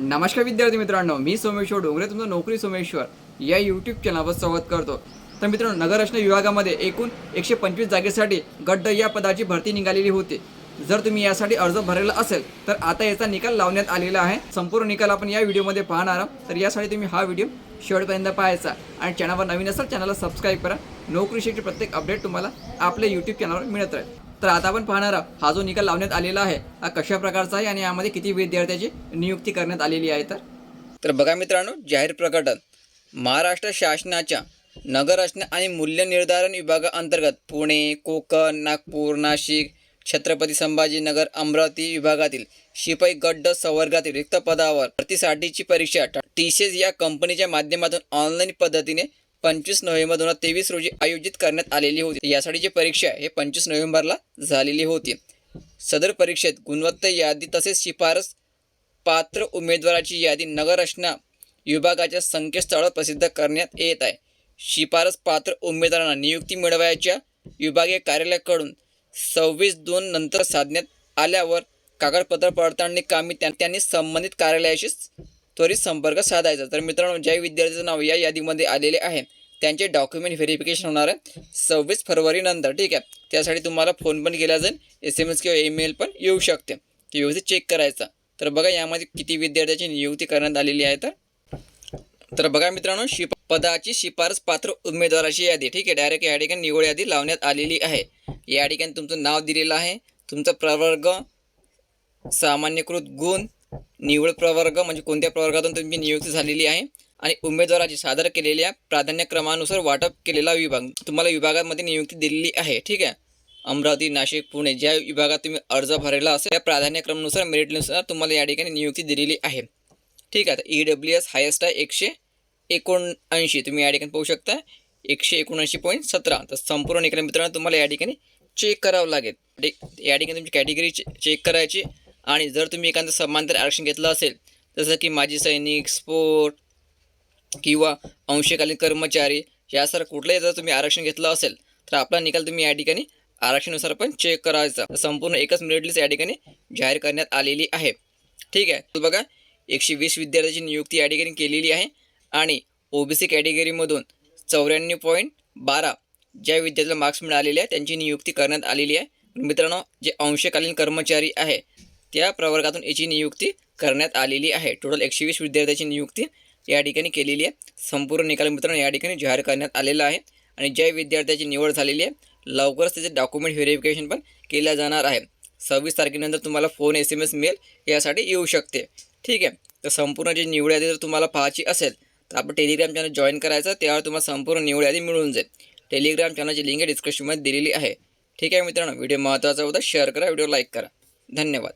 नमस्कार विद्यार्थी मित्रांनो मी सोमेश्वर डोंगरे तुमचं नोकरी सोमेश्वर या यूट्यूब चॅनलवर स्वागत करतो. तर मित्रांनो नगररचना विभागामध्ये एकूण एकशे पंचवीस जागेसाठी गड्ड या पदाची भरती निघालेली होती. जर तुम्ही यासाठी अर्ज भरलेला असेल तर आता याचा निकाल लावण्यात आलेला आहे. संपूर्ण निकाल आपण या व्हिडिओमध्ये पाहणार आहोत. तर यासाठी तुम्ही हा व्हिडिओ शेवटपर्यंत पाहायचा. आणि चॅनलवर नवीन असेल चॅनलला सबस्क्राईब करा. नोकरीसाठी प्रत्येक अपडेट तुम्हाला आपल्या यूट्यूब चॅनलवर मिळत राहील. तर आता आपण पाहणार आहोत हा जो निकाल लावण्यात आलेला आहे हा कशा प्रकारचा आहे आणि यामध्ये किती विद्यार्थ्याची नियुक्ती करण्यात आलेली आहे तर? तर बघा मित्रांनो जाहीर प्रकटन. महाराष्ट्र शासनाच्या नगररचना आणि मूल्य निर्धारण विभागाअंतर्गत पुणे कोकण नागपूर नाशिक छत्रपती संभाजीनगर अमरावती विभागातील शिपाई गड्ड संवर्गातील रिक्त पदावर भरतीसाठीची परीक्षा टीसीएस या कंपनीच्या माध्यमातून ऑनलाईन पद्धतीने पंचवीस नोव्हेंबर दोन हजार तेवीस रोजी आयोजित करण्यात आलेली होती. यासाठीची परीक्षा हे पंचवीस नोव्हेंबरला झालेली होती. सदर परीक्षेत गुणवत्ता यादी तसेच शिफारस पात्र उमेदवाराची यादी नगररचना विभागाच्या संकेतस्थळावर प्रसिद्ध करण्यात येत आहे. शिफारस पात्र उमेदवारांना नियुक्ती मिळवायच्या विभागीय कार्यालयाकडून सव्वीस दोन नंतर साधण्यात आल्यावर कागदपत्र पडताळणी कामी त्यांनी संबंधित कार्यालयाशी त्वरित संपर्क साधायचा. तर मित्रांनो ज्या विद्यार्थ्याचं नाव या यादीमध्ये आलेले आहे त्यांचे डॉक्युमेंट व्हेरिफिकेशन होणार आहे सव्वीस फरवरीनंतर ठीक आहे? त्यासाठी तुम्हाला फोन पण केला जाईल एस एम एस किंवा ईमेल पण येऊ शकते. ते व्यवस्थित चेक करायचा. तर बघा यामध्ये किती विद्यार्थ्याची नियुक्ती करण्यात आलेली आहे तर. तर बघा मित्रांनो शिप पदाची शिफारस पात्र उमेदवाराची यादी ठीक आहे? डायरेक्ट या ठिकाणी निवड यादी लावण्यात आलेली आहे. या ठिकाणी तुमचं नाव दिलेलं आहे. तुमचा प्रवर्ग सामान्यकृत गुण निवड प्रवर्ग म्हणजे कोणत्या प्रवर्गातून तुमची नियुक्ती झालेली आहे आणि उमेदवाराची सादर केलेल्या प्राधान्यक्रमानुसार वाटप केलेला विभाग तुम्हाला विभागामध्ये नियुक्ती दिलेली आहे. ठीक आहे? अमरावती नाशिक पुणे ज्या विभागात तुम्ही अर्ज भरलेला असेल त्या प्राधान्यक्रमानुसार मेरिटनुसार तुम्हाला या ठिकाणी नियुक्ती दिलेली आहे. ठीक आहे? ई डब्ल्यू एस हायेस्ट आहे एकशे एकोणऐंशी. तुम्ही या ठिकाणी पाहू शकता एकशे एकोणऐंशी पॉईंट सतरा. तर संपूर्ण निकाल मित्रांनो तुम्हाला या ठिकाणी चेक करावं लागेल. ठीक या ठिकाणी तुमची कॅटेगरी चेक करायची आणि जर तुम्ही एखादं समांतर आरक्षण घेतलं असेल जसं की माजी सैनिक स्पोर्ट किंवा अंशकालीन कर्मचारी यासारखं कुठलंही जर तुम्ही आरक्षण घेतलं असेल तर आपला निकाल तुम्ही या ठिकाणी आरक्षणानुसार पण चेक करायचा. संपूर्ण एकच मेरिट लिस्ट या ठिकाणी जाहीर करण्यात आलेली आहे. ठीक आहे? तर बघा एकशे वीस विद्यार्थ्याची नियुक्ती या ठिकाणी केलेली आहे आणि ओबीसी कॅटेगरीमधून चौऱ्याण्णव पॉईंट बारा ज्या विद्यार्थ्याला मार्क्स मिळालेले आहे त्यांची नियुक्ती करण्यात आलेली आहे. मित्रांनो जे अंशकालीन कर्मचारी आहे त्या प्रवर्गातून याची नियुक्ती करण्यात आलेली आहे. टोटल एकशे वीस विद्यार्थ्याची नियुक्ती या ठिकाणी केलेली आहे. संपूर्ण निकाल मित्रांनो या ठिकाणी जाहीर करण्यात आलेला आहे. आणि ज्या विद्यार्थ्याची निवड झालेली आहे लवकरच त्याचे डॉक्युमेंट व्हेरिफिकेशन पण केलं जाणार आहे. सव्वीस तारखेनंतर तुम्हाला phone S M S mail यासाठी येऊ शकते. ठीक आहे? तर संपूर्ण जी निवड यादी जर तुम्हाला पाहायची असेल तर आपण टेलिग्राम चॅनल जॉईन करायचं त्यावर तुम्हाला संपूर्ण निवड यादी मिळून जाईल. टेलिग्राम चॅनलची लिंक डिस्क्रिप्शनमध्ये दिलेली आहे. ठीक आहे मित्रांनो? व्हिडिओ महत्त्वाचा होता शेअर करा व्हिडिओ लाईक करा. धन्यवाद.